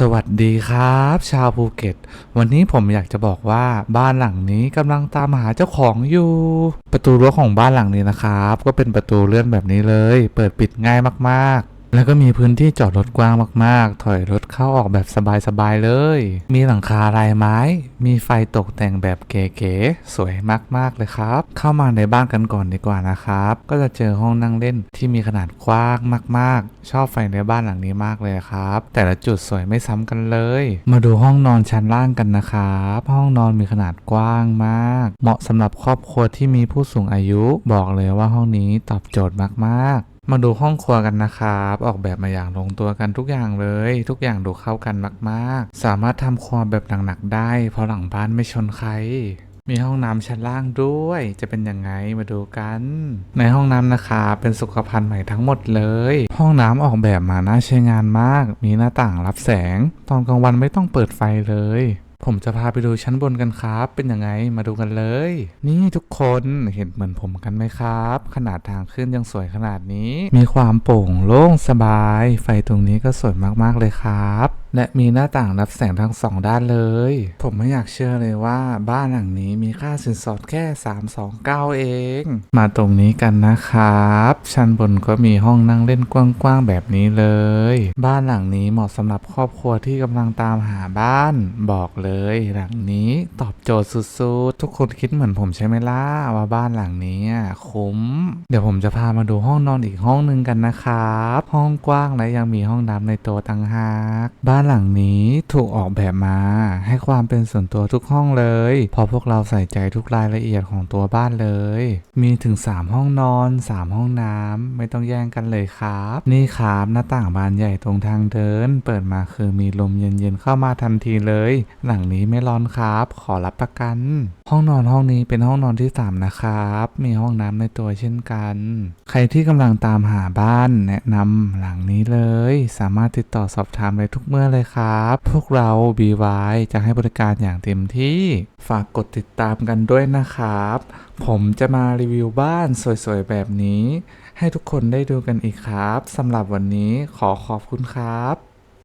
สวัสดีครับ ชาวภูเก็ต วันนี้ผมอยากจะบอกว่าบ้านหลังนี้กำลังตามหาเจ้าของอยู่ ประตูรั้วของบ้านหลังนี้นะครับ ก็เป็นประตูเลื่อนแบบนี้เลย เปิดปิดง่ายมากๆ แล้วก็มีพื้นที่จอดรถกว้างมากๆ ถอยรถเข้าออกแบบสบายๆเลย มีหลังคาลายไม้ มีไฟตกแต่งแบบเก๋ๆ สวยมากๆเลยครับ เข้ามาในบ้านกันก่อนดีกว่านะครับ ก็จะเจอห้องนั่งเล่นที่มีขนาดกว้างมากๆ ชอบไฟในบ้านหลังนี้มากเลยครับ แต่ละจุดสวยไม่ซ้ำกันเลย มาดูห้องนอนชั้นล่างกันนะครับ ห้องนอนมีขนาดกว้างมาก เหมาะสำหรับครอบครัวที่มีผู้สูงอายุ บอกเลยว่าห้องนี้ตอบโจทย์มากๆ มาดูห้องครัวกันนะครับ ออกแบบมาอย่างลงตัวกันทุกอย่างเลย ทุกอย่างดูเข้ากันมากๆ สามารถทำครัวแบบหนักๆได้ เพราะหลังบ้านไม่ชนใครมีห้องน้ำชั้นล่างด้วย จะเป็นยังไงมาดูกัน ในห้องน้ำนะคะ เป็นสุขภัณฑ์ใหม่ทั้งหมดเลย ห้องน้ำออกแบบมาน่าใช้งานมาก มีหน้าต่างรับแสง ตอนกลางวันไม่ต้องเปิดไฟเลย ผมจะพาไปดูชั้นบนกันครับ เป็นยังไงมาดูกันเลย นี่ทุกคนเห็นเหมือนผมกันไหมครับ ขนาดทางขึ้นยังสวยขนาดนี้ มีความโปร่งโล่งสบาย ไฟตรงนี้ก็สวยมากๆเลยครับและมีหน้าต่างรับแสงทั้งสองด้านเลย ผมไม่อยากเชื่อเลยว่าบ้านหลังนี้มีค่าสินสอดแค่ 329 เอง มาตรงนี้กันนะครับ ชั้นบนก็มีห้องนั่งเล่นกว้างๆแบบนี้เลย บ้านหลังนี้เหมาะสำหรับครอบครัวที่กำลังตามหาบ้าน บอกเลยหลังนี้ตอบโจทย์สุดๆ ทุกคนคิดเหมือนผมใช่ไหมล่ะว่าบ้านหลังนี้อะคุ้ม เดี๋ยวผมจะพามาดูห้องนอนอีกห้องหนึ่งกันนะครับ ห้องกว้างและยังมีห้องน้ำในตัวต่างหาก บ้านหลังนี้ถูกออกแบบมา ให้ความเป็นส่วนตัวทุกห้องเลยเพราะพวกเราใส่ใจทุกรายละเอียดของตัวบ้านเลย มีถึง 3 ห้องนอน 3 ห้องน้ำไม่ต้องแย่งกันเลยครับ นี่ครับหน้าต่างบานใหญ่ตรงทางเดิน เปิดมาคือมีลมเย็นๆเข้ามาทันทีเลยหลังังนี้ไม่ร้อนครับ ขอรับประกัน ห้องนอนห้องนี้เป็นห้องนอนที่ 3 นะครับ มีห้องน้ำในตัวเช่นกัน ใครที่กำลังตามหาบ้านแนะนำหลังนี้เลย สามารถติดต่อสอบถามได้ทุกเมื่อเลยครับ พวกเรา BY จะให้บริการอย่างเต็มที่ฝากกดติดตามกันด้วยนะครับ ผมจะมารีวิวบ้านสวยๆแบบนี้ ให้ทุกคนได้ดูกันอีกครับสำหรับวันนี้ขอขอบคุณครับ